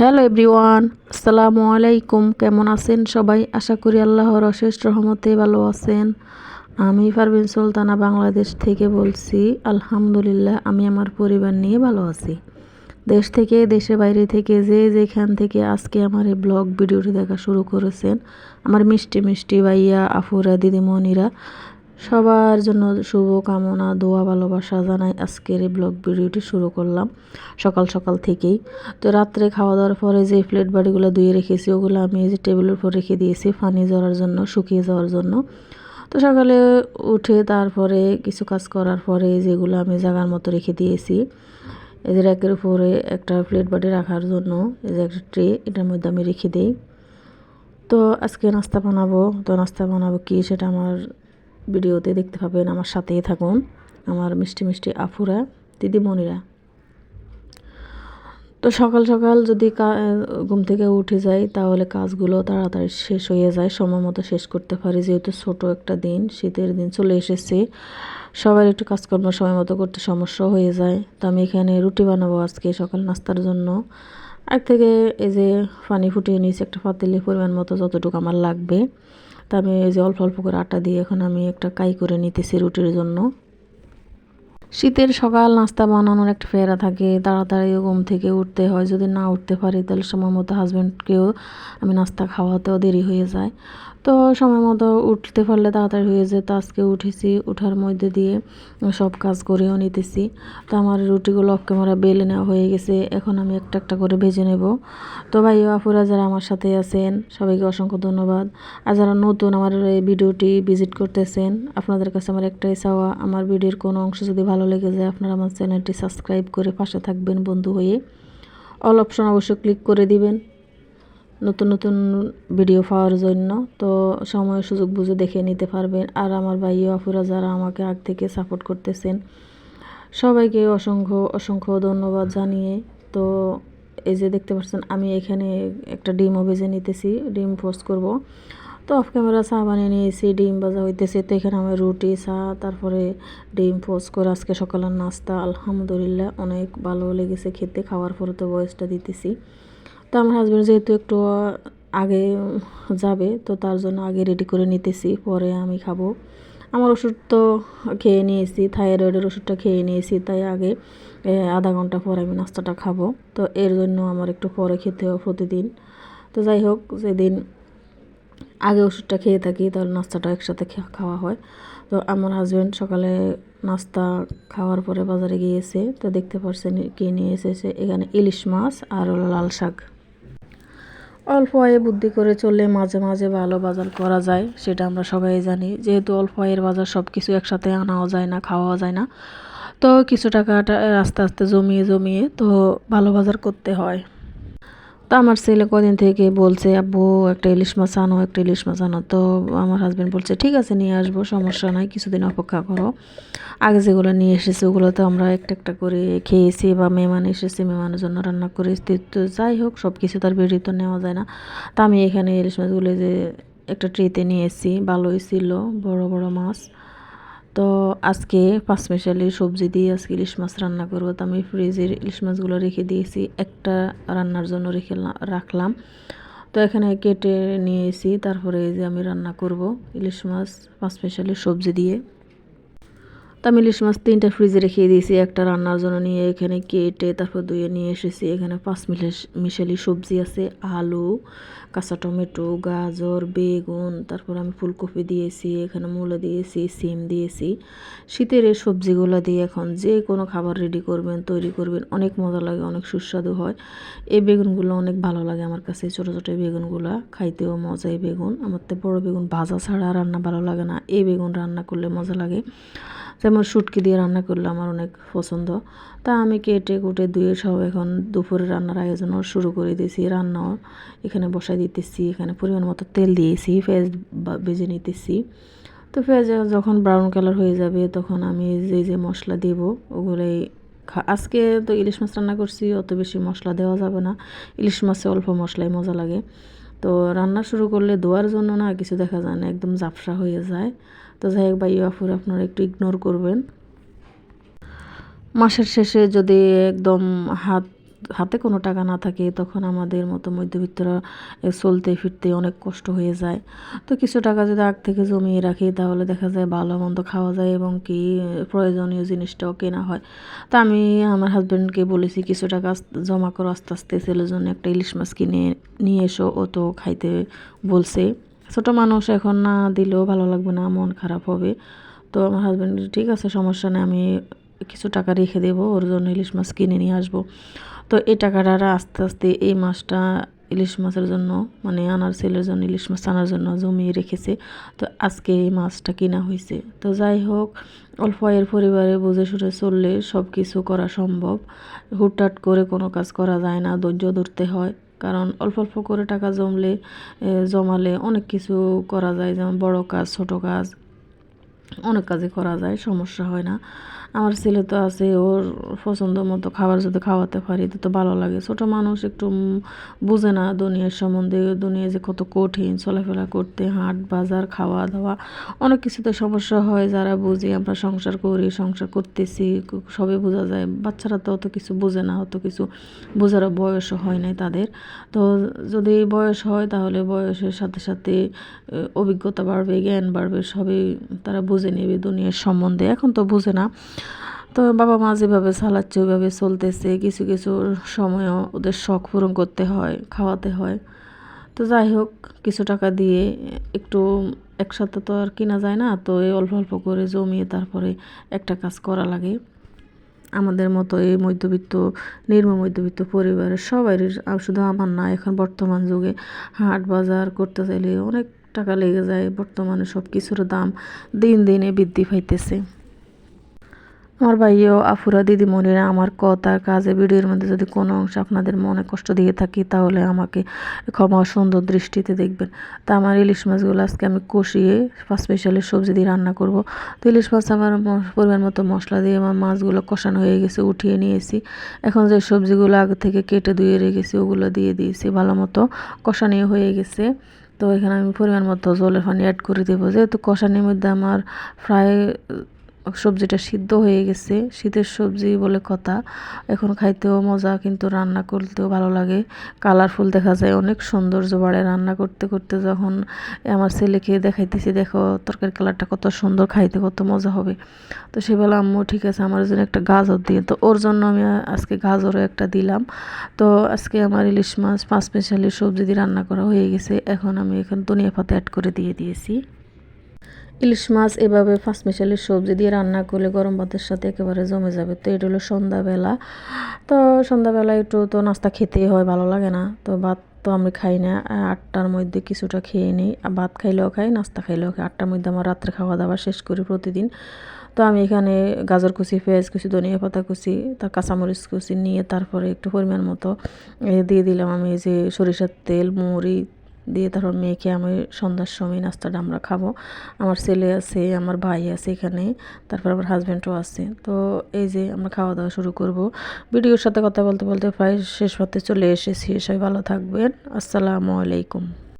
Hello everyone, আসসালামু আলাইকুম। কেমন আছেন সবাই? আশা করি আল্লাহর অশেষ রহমতে ভালো আছেন। আমি পারভিন সুলতানা বাংলাদেশ থেকে বলছি, আলহামদুলিল্লাহ, আমি আমার পরিবার নিয়ে ভালো আছি। দেশ থেকে দেশে বাইরে থেকে, যে যেখান থেকে আজকে আমার এই ব্লগ ভিডিওটি দেখা শুরু করেছেন, আমার মিষ্টি মিষ্টি ভাইয়া, আফুরা, দিদিমণিরা সবার জন্য শুভ কামনা দোয়া, ভালোবাসা জানাই আজকের এই ব্লগ ভিডিওটি শুরু করলাম সকাল সকাল থেকেই। তো রাত্রে খাওয়া দাওয়ার পরে যে প্লেট বাড়িগুলো ধুয়ে রেখেছি, ওগুলো আমি যে টেবিলের উপর রেখে দিয়েছি পানি জ্বরার জন্য, শুকিয়ে যাওয়ার জন্য। তো সকালে উঠে তারপরে কিছু কাজ করার পরে যেগুলো আমি জায়গার মতো রেখে দিয়েছি, এই যে র্যাকের উপরে একটা প্লেট বাটি রাখার জন্য, এই যে একটা ট্রে এটার মধ্যে আমি রেখে দিই। তো আজকে নাস্তা বানাবো। তো নাস্তা বানাবো কি সেটা আমার ভিডিওতে দেখতে পাবেন, আমার সাথেই থাকুন, আমার মিষ্টি মিষ্টি আফুরা, দিদিমণিরা। তো সকাল সকাল যদি ঘুম থেকে উঠে যাই, তাহলে কাজগুলো তাড়াতাড়ি শেষ হয়ে যায়, সময় মতো শেষ করতে পারি। যেহেতু ছোট একটা দিন, শীতের দিন চলে এসেছে, সবার একটু কাজকর্ম সময় মতো করতে সমস্যা হয়ে যায়। তো আমি এখানে রুটি বানাবো আজকে সকাল নাস্তার জন্য। আগ থেকে এই যে পানি ফুটিয়ে নিয়েছি, একটা পাতিলে পরিমাণ মতো যতটুকু আমার লাগবে। তা আমি এই যে অল্প অল্প করে আটা দিয়ে এখন আমি একটা কাই করে নিতেছি রুটির জন্য। শীতের সকাল নাস্তা বানানোর একটা ফেরা থাকে, তাড়াতাড়ি ঘুম থেকে উঠতে হয়, যদি না উঠতে পারি তাহলে সময় মতো হাজব্যান্ডকেও আমি নাস্তা খাওয়াতেও দেরি হয়ে যায়। তো সময় মতো উঠতে পারলে তাড়াতাড়ি হয়ে যেত। আজকে উঠেছি, উঠার মধ্যে দিয়ে সব কাজ করেও নিতেছি। তো আমার রুটিগুলো অফ ক্যামেরা বেলে নেওয়া হয়ে গেছে। এখন আমি একটা একটা করে ভেজে নেব। তো ভাই আপুরা যারা আমার সাথে আছেন, সবাইকে অসংখ্য ধন্যবাদ। আর যারা নতুন আমার এই ভিডিওটি ভিজিট করতেছেন, আপনাদের কাছে আমার একটাই চাওয়া, আমার ভিডিওর কোনো অংশ যদি ভালো লেগে যায়, আপনারা আমার চ্যানেলটি সাবস্ক্রাইব করে পাশে থাকবেন বন্ধু হয়ে। অল অপশন অবশ্যই ক্লিক করে দিবেন। নতুন নতুন ভিডিও পাওয়ার জন্য। তো সময় সুযোগ বুঝে দেখে নিতে পারবেন। আর আমার ভাই আফুরা যারা আমাকে আগ থেকে সাপোর্ট করতেছেন, সবাইকে অসংখ্য অসংখ্য ধন্যবাদ জানিয়ে। তো এই যে দেখতে পাচ্ছেন, আমি এখানে একটা ডিমও ভেজে নিতেছি, ডিম পোস্ট করব। তো অফ ক্যামেরা চা বানিয়ে নিয়েছি, ডিম ভাজা হইতেছে। তো এখানে আমি রুটি, চা, তারপরে ডিম পোস্ট করে আজকে সকালের নাস্তা। আলহামদুলিল্লাহ, অনেক ভালো লেগেছে খেতে। খাওয়ার পরে তো বয়সটা দিতেছি। তো আমার হাজব্যান্ড যেহেতু একটু আগে যাবে, তো তার জন্য আগে রেডি করে নিতেছি, পরে আমি খাব। আমার ওষুধ তো খেয়ে নিয়েছি থাইরয়েডের ওষুধটা খেয়ে নিয়েছি, তাই আগে আধা ঘণ্টা পরে আমি নাস্তাটা খাব। তো এর জন্য আমার একটু পরে খেতে হয় প্রতিদিন। তো যাই হোক, যেদিন আগে ওষুধটা খেয়ে থাকি, তাহলে নাস্তাটা একসাথে খাওয়া হয়। তো আমার হাজব্যান্ড সকালে নাস্তা খাওয়ার পরে বাজারে গিয়েছে, তো দেখতে পাচ্ছেন কে নিয়ে এসেছে। এখানে ইলিশ মাছ আর লাল শাক। অল্প আয়ে বুদ্ধি করে চললে মাঝে মাঝে ভালো বাজার করা যায়, সেটা আমরা সবাই জানি। যেহেতু অল্প আয়ের বাজার সব কিছু একসাথে আনাও যায় না, খাওয়াও যায় না, তো কিছু টাকাটা আস্তে আস্তে জমিয়ে জমিয়ে তো ভালো বাজার করতে হয়। তো আমার ছেলে কদিন থেকে বলছে, আব্বু, একটা ইলিশ মাছ আনো, একটা ইলিশ মাছ আনো। তো আমার হাজব্যান্ড বলছে, ঠিক আছে, নিয়ে আসব, সমস্যা নাই, কিছুদিন অপেক্ষা করো। আগে যেগুলো নিয়ে এসেছে, ওগুলো তো আমরা একটা একটা করে খেয়েছি বা মেহমান এসেছে, মেহমানের জন্য রান্না করেছি। তো যাই হোক সব কিছু তার বেরিয়ে তো নেওয়া যায় না। তা আমি এখানে ইলিশ মাছগুলো যে একটা ট্রেতে নিয়ে এসেছি, ভালোই ছিল, বড় বড় মাছ। তো আজকে পাঁচমিশালি সবজি দিয়ে আজকে ইলিশ মাছ রান্না করব। তো আমি ফ্রিজের ইলিশ মাছগুলো রেখে দিয়েছি। একটা রান্নার জন্য রেখে রাখলাম। তো এখানে কেটে নিয়েছি। তারপরে এই যে আমি রান্না করব ইলিশ মাছ পাঁচমিশালি সবজি দিয়ে। তো আমি ইলিশ মাছ তিনটা ফ্রিজে রেখে দিয়েছি, একটা রান্নার জন্য নিয়ে এখানে কেটে তারপর ধুয়ে নিয়ে এসেছি। এখানে পাঁচ মিশালি সবজি আছে, আলু, কাঁচা টমেটো, গাজর, বেগুন, তারপর আমি ফুলকপি দিয়েছি, এখানে মূলো দিয়েছি, সিম দিয়েছি। শীতের এই সবজিগুলো দিয়ে এখন যে কোনো খাবার রেডি করবেন, তৈরি করবেন, অনেক মজা লাগে, অনেক সুস্বাদু হয়। এই বেগুনগুলো অনেক ভালো লাগে আমার কাছে ছোটো ছোটো বেগুনগুলো, খাইতেও মজা এই বেগুন। আমার তো বড়ো বেগুন ভাজা ছাড়া রান্না ভালো লাগে না, এই বেগুন রান্না করলে মজা লাগে। যেমন শুটকি দিয়ে রান্না করলে আমার অনেক পছন্দ। তা আমি কেটে কুটে ধুয়ে সব এখন দুপুরে রান্নার আয়োজনও শুরু করে দিয়েছি রান্নাও এখানে বসাই দিতেছি, এখানে পরিমাণ মতো তেল দিয়েছি, পেঁয়াজ ভেজে নিতেছি। তো পেঁয়াজ যখন ব্রাউন কালার হয়ে যাবে তখন আমি যে যে মশলা দেব ওগুলোই আজকে তো ইলিশ মাছ রান্না করছি, অত বেশি মশলা দেওয়া যাবে না। ইলিশ মাছে অল্প মশলাই মজা লাগে। তো রান্না শুরু করলে ধোয়ার জন্য না কিছু দেখা যায় না, একদম ঝাপসা হয়ে যায়। তো যাই হোক ভাই, আফুর আপনারা একটু ইগনোর করবেন। মাসের শেষে যদি একদম হাত হাতে কোনো টাকা না থাকে, তখন আমাদের মতো মধ্যবিত্তরা চলতে ফিরতে অনেক কষ্ট হয়ে যায়। তো কিছু টাকা যদি আগ থেকে জমিয়ে রাখি, তাহলে দেখা যায় ভালো মন্দ খাওয়া যায় এবং কি প্রয়োজনীয় জিনিসটাও কেনা হয়। তো আমি আমার হাজব্যান্ডকে বলেছি, কিছু টাকা জমা করো আস্তে আস্তে, ছেলের জন্য একটা ইলিশ মাছ কিনে, নিয়ে এসো। ও তো খাইতে বলছে। ছোটো মানুষ এখন না দিলেও ভালো লাগবে না, মন খারাপ হবে। তো আমার হাজব্যান্ড ঠিক আছে, সমস্যা নেই, আমি কিছু টাকা রেখে দেবো, ওর জন্য ইলিশ মাছ কিনে নিয়ে আসব। তো এই টাকাটা আস্তে আস্তে এই মাছটা ইলিশ মাছের জন্য মানে আনার ছেলের জন্য, ইলিশ মাছ আনার জন্য জমিয়ে রেখেছে। তো আজকে এই মাছটা কিনা হয়েছে। তো যাই হোক, অল্প আয়ের পরিবারে বুঝে সুঝে চললে সব কিছু করা সম্ভব। হুটহাট করে কোনো কাজ করা যায় না, ধৈর্য ধরতে হয়। কারণ অল্প অল্প করে টাকা জমলে জমালে অনেক কিছু করা যায়। যেমন বড় কাজ, ছোট কাজ অনেক কাজই করা যায়, সমস্যা হয় না। আমার ছেলে তো আছে, ওর পছন্দ মতো খাবার যদি খাওয়াতে পারি, তো তো ভালো লাগে। ছোটো মানুষ একটু বুঝে না দুনিয়ার সম্বন্ধে, দুনিয়া যে কত কঠিন, চলাফেরা করতে, হাট, বাজার খাওয়া দাওয়া অনেক কিছুতে সমস্যা হয়, যারা বুঝি আমরা সংসার করি, সংসার করতেছি সবই বোঝা যায়। বাচ্চারা তো অত কিছু বোঝে না, অত কিছু বোঝার বয়সও হয় নাই তাদের। তো যদি বয়স হয়, তাহলে বয়সের সাথে সাথে অভিজ্ঞতা বাড়বে, জ্ঞান বাড়বে, সবই তারা বুঝে নেবে দুনিয়ার সম্বন্ধে, এখন তো বুঝে না। তো বাবা মা যেভাবে চালাচ্ছে, ওইভাবে চলতেছে, কিছু কিছু সময়ও ওদের শখ পূরণ করতে হয়, খাওয়াতে হয়। তো যাই হোক, কিছু টাকা দিয়ে একটু একসাথে তো আর কিনা যায় না, তো এই অল্প অল্প করে জমিয়ে তারপরে একটা কাজ করা লাগে। আমাদের মতো এই মধ্যবিত্ত নির্ম মধ্যবিত্ত পরিবারের সবারই আর শুধু আমার না, এখন বর্তমান যুগে হাট বাজার করতে চাইলে অনেক টাকা লেগে যায়, বর্তমানে সব কিছুর দাম দিন দিনে বৃদ্ধি পাইতেছে। আমার ভাইও, আফুরা দিদিমণিরা আমার কথা কাজে ভিডিওর মধ্যে যদি কোনো অংশ আপনাদের মনে কষ্ট দিয়ে থাকি, তাহলে আমাকে ক্ষমা সুন্দর দৃষ্টিতে দেখবেন। তা আমার ইলিশ মাছগুলো আজকে আমি কষিয়ে স্পেশালি সবজি দিয়ে রান্না করব। তো ইলিশ মাছ আমার পরিমাণ মতো মশলা দিয়ে আমার মাছগুলো কষানো হয়ে গেছে, উঠিয়ে নিয়েছি। এখন যে সবজিগুলো আগে থেকে কেটে ধুয়ে রেখেছি, ওগুলো দিয়ে দিয়েছি, ভালো মতো কষানি হয়ে গেছে। তো এখানে আমি পরিমাণ মতো জলের পানি অ্যাড করে দেবো। যেহেতু কষানির মধ্যে আমার ফ্রাই সবজিটা সিদ্ধ হয়ে গেছে। শীতের সবজি বলে কথা। এখন খাইতেও মজা, কিন্তু রান্না করতেও ভালো লাগে। কালারফুল দেখা যায়, অনেক সৌন্দর্য বাড়ে রান্না করতে করতে যখন আমার ছেলেকে দেখাইতেছি, দেখো তরকারি কালারটা কত সুন্দর, খাইতে কত মজা হবে। তো সে বলে, আম্মু, ঠিক আছে, আমার জন্য একটা গাজর দিয়ে। তো ওর জন্য আমি আজকে গাজরও একটা দিলাম। তো আজকে আমার ইলিশ মাছ, পাঁচ স্পেশালি সবজি দিয়ে রান্না করা হয়ে গেছে। এখন আমি এখন ধনিয়া পাতা অ্যাড করে দিয়ে দিয়েছি। ইলিশ মাছ এভাবে পাঁচ মিশালি সবজি দিয়ে রান্না করলে গরম ভাতের সাথে একেবারে জমে যাবে। তো এটা হলো সন্ধ্যাবেলা। তো সন্ধ্যাবেলা একটু তো নাস্তা খেতেই হয়, ভালো লাগে না। তো ভাত তো আমি খাই না। আটটার মধ্যে কিছুটা খেয়ে নিই। ভাত খাইলেও খাই, নাস্তা খাইলেও খাই। আটটার মধ্যে আমার রাত্রে খাওয়া দাওয়া শেষ করি প্রতিদিন। তো আমি এখানে গাজর কুচি, পেঁয়াজ কুচি, ধনিয়া পাতা কুচি, তার কাঁচামরিচ কুচি নিয়ে তারপরে একটু পরিমাণ মতো দিয়ে দিলাম আমি যে সরিষার তেল, মুড়ি দিয়ে ধরো মেয়েকে আমি সন্ধ্যার সময় নাস্তাটা আমরা খাব। আমার ছেলে আছে, আমার ভাই আছে এখানে, তারপর আমার হাজব্যান্ডও আছে। তো এই যে আমরা খাওয়া দাওয়া শুরু করব। ভিডিওর সাথে কথা বলতে বলতে প্রায় শেষ পথে চলে এসেছি। সবাই ভালো থাকবেন। আসসালামু আলাইকুম।